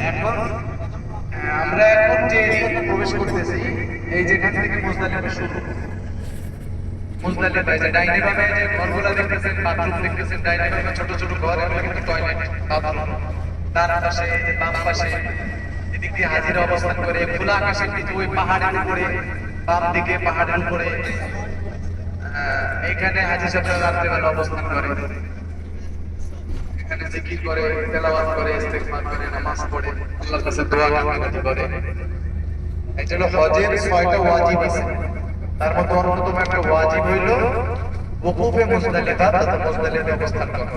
এখন আমরা এখন যে প্রবেশ করতেছি এই যেখান থেকে মুজদালিফা শুরু হাজিরা অবস্থান করে খোলা আকাশের নিচে ওই পাহাড়ের উপরে বাম দিকে পাহাড়ের উপরে আহ, এইখানে হাজি সাহেবরা রাত্রেবেলা অবস্থান করে। এখানে জিকির করে, তেলাওয়াত করে, ইস্তেগফার করে, নামাজ পড়ে। আল্লাহর কাছে দোয়া কান্নাকাটি করে। এটা হলো হজের ছয়টা ওয়াজিব আছে। তার মধ্যে অন্যতম একটা ওয়াজিব হইল ওকুফে মুজদালিফা তথা মুজদালিফা অবস্থান করা।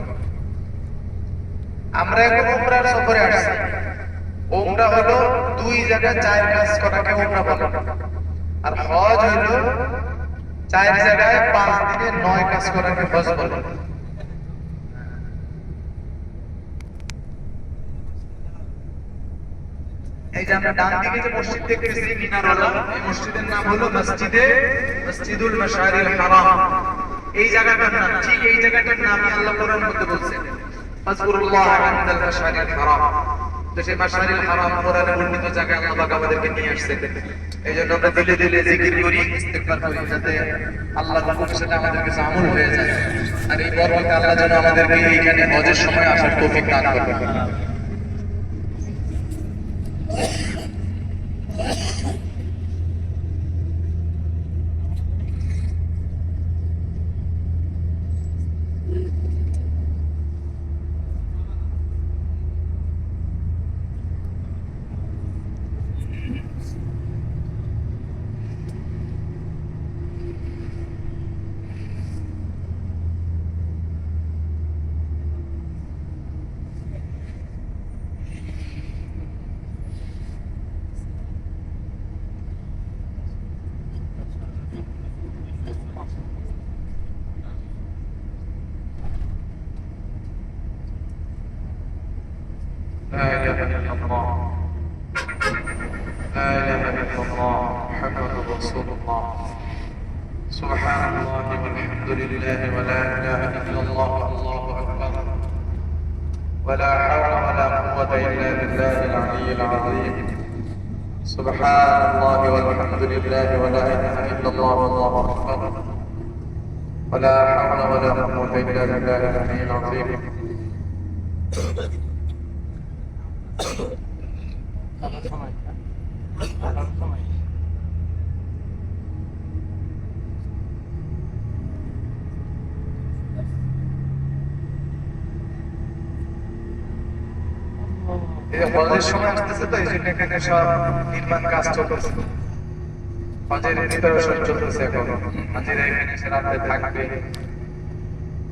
আমরা এখন উমরার সফরে আসছি। উমরা হলো দুই জায়গায় চার কাজ করাকে উমরা বলে। আর হজ হইল চার জায়গায় পাঁচ দিনে নয় কাজ করাকে হজ বলে। এই যে আমরা ডান দিকে যে মসজিদ দেখতেছি এই মসজিদের নাম হলো মসজিদে মসজিদুল হারাম। এই জায়গাটার নাম, ঠিক এই জায়গাটার নামই আল্লাহ কোরআনের মধ্যে বলছেন। ফাজকুরুল্লাহ হারাম। তো সেই হারাম কোরআনে বর্ণিত জায়গায় আল্লাহ আমাদেরকে নিয়ে আসছেন। এই জন্য আমরা দিলে দিলে জিকির করি করি, যাতে সাথে আমাদের কাছে হয়ে যায়। আর এই বরকত আল্লাহ যেন আমাদেরকে এইখানে হজের সময় আসার তৌফিক দান Ha ha ha! لا إله إلا الله لا إله إلا الله محمد رسول الله. سبحان الله والحمد لله ولا إله إلا الله الله أكبر. ولا حول ولا قوة إلا بالله العلي العظيم. سبحان الله والحمد لله ولا إله إلا الله والله أكبر. ولا حول ولا قوة إلا بالله العلي العظيم. হজের সময় আসতেছে তো এখানে সব নির্মাণ কাজ চলতেছে। হজের চলতেছে এখানে এসে রাতে থাকবে।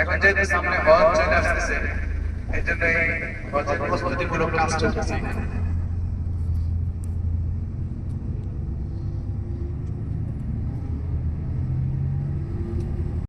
এখন যেহেতু সামনে হজ চলে আসতেছে এই জন্য এই হজের প্রস্তুতিমূলক কাজ চলতেছে।